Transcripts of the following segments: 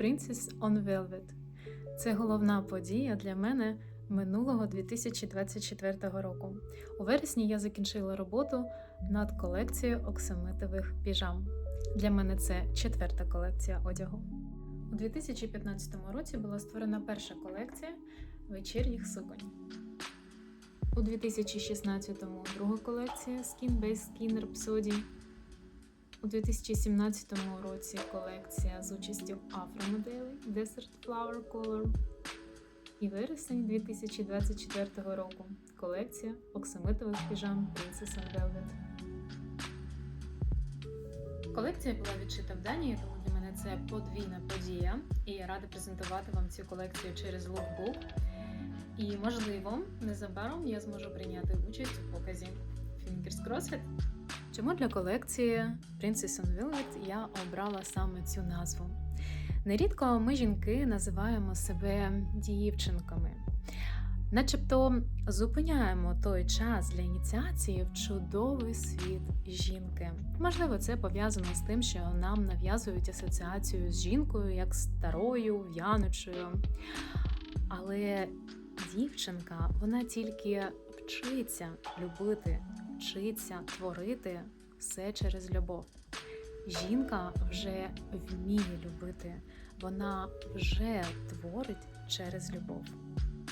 Princess on Velvet. Це головна подія для мене минулого 2024 року. У вересні я закінчила роботу над колекцією оксамитових піжам. Для мене це четверта колекція одягу. У 2015 році була створена перша колекція вечірніх суконь. У 2016-му друга колекція Skin Based Skin Rhapsody. У 2017 році колекція з участю афромоделей Desert Flower Color. І вересень 2024 року колекція оксамитових піжам Princess and Velvet. Колекція була відшита в Данії, тому для мене це подвійна подія. І я рада презентувати вам цю колекцію через лукбук. І можливо, незабаром я зможу прийняти участь у показі Fingers Crossed. Чому для колекції Princess on Velvet я обрала саме цю назву? Нерідко ми, жінки, називаємо себе дівчинками, начебто зупиняємо той час для ініціації в чудовий світ жінки. Можливо, це пов'язано з тим, що нам нав'язують асоціацію з жінкою як старою, в'яночою. Але дівчинка, вона тільки вчиться любити, вчиться творити все через любов. Жінка вже вміє любити, вона вже творить через любов.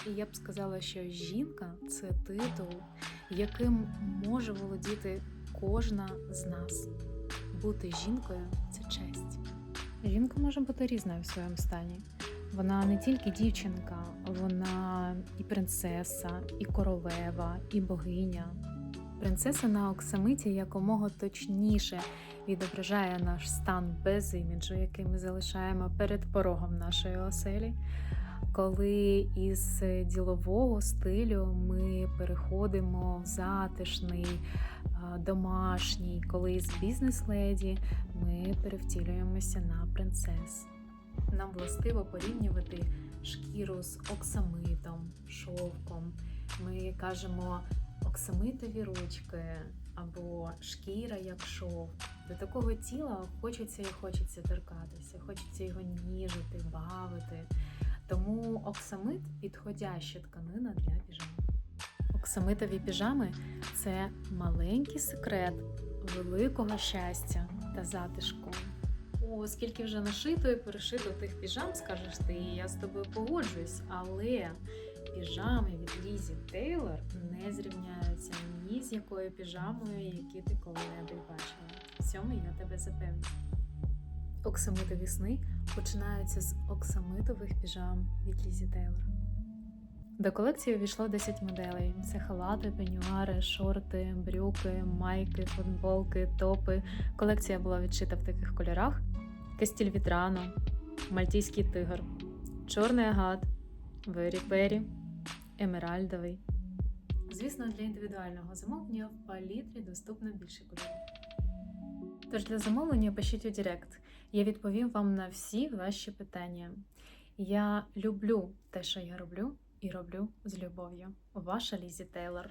І я б сказала, що жінка це титул, яким може володіти кожна з нас. Бути жінкою це честь. Жінка може бути різною в своєму стані. Вона не тільки дівчинка, вона і принцеса, і королева, і богиня. Принцеса на оксамиті якомога точніше відображає наш стан без іміджу, який ми залишаємо перед порогом нашої оселі. Коли із ділового стилю ми переходимо в затишний, домашній, коли із бізнес-леді ми перевтілюємося на принцес. Нам властиво порівнювати шкіру з оксамитом, шовком. Ми кажемо оксамитові ручки або шкіра як шов. До такого тіла хочеться і хочеться торкатися, хочеться його ніжити, бавити. Тому оксамит підходяща тканина для піжам. Оксамитові піжами це маленький секрет великого щастя та затишку. О, скільки вже нашито і перешито тих піжам, скажеш ти, і я з тобою погоджуюсь, але піжами від Лізі Тейлор не зрівняються ні з якою піжамою, які ти коли-небудь бачила. В цьому я тебе запевню. Оксамитові сни починаються з оксамитових піжам від Лізі Тейлор. До колекції увійшло 10 моделей: це халати, пенюари, шорти, брюки, майки, футболки, топи. Колекція була відшита в таких кольорах: Кастіль Вітрано, Мальтійський тигр, Чорний агат, Вері Пері, Емеральдовий. Звісно, для індивідуального замовлення в палітрі доступно більше кольорів. Тож для замовлення пишіть у Директ. Я відповім вам на всі ваші питання. Я люблю те, що я роблю, і роблю з любов'ю. Ваша Лізі Тейлор.